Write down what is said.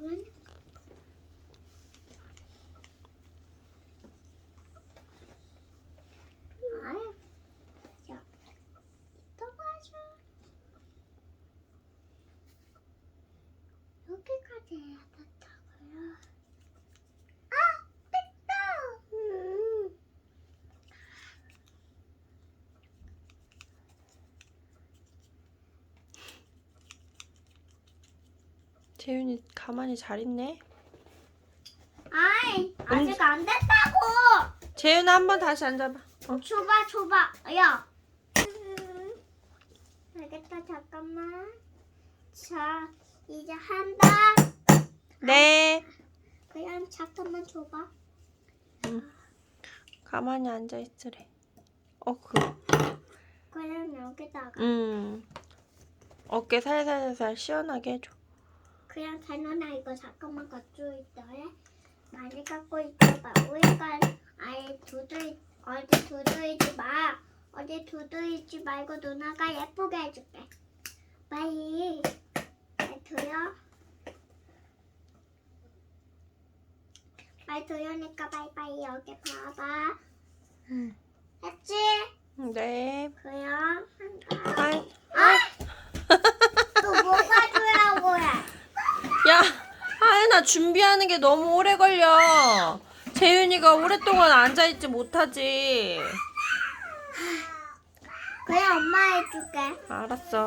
응? 아유, 자, 또 봐줘. 여기까지 해야 된다고요. 아, 됐다. 음. 재윤이 가만히 잘 있네. 아이, 아직 안 됐다고. 재윤아 한번 다시 앉아봐. 어. 줘봐, 줘봐. 야. 음, 알겠다, 잠깐만. 자, 이제 한다. 네. 그냥 잠깐만 줘봐. 가만히 앉아 있으래. 어, 그, 그냥 여기다가. 음. 어깨 살살살살 시원하게 해줘. 그냥 단원아 이거 잠깐만 갖고 있더래. 많이 갖고 있어봐. 우리가 아예 두드리 어디 두드리지 마. 어디 두드리지 말고 누나가 예쁘게 해줄게. 빨리. 말 들려? 말 들으니까 빨리빨리 여기 봐봐. 음. 했지? 네. 그냥 한다. 아이, 아! 또 뭐가 주라고 해? 야, 하연아 준비하는 게 너무 오래 걸려. 재윤이가 오랫동안 앉아 있지 못하지. 그냥 엄마 해줄게. 알았어.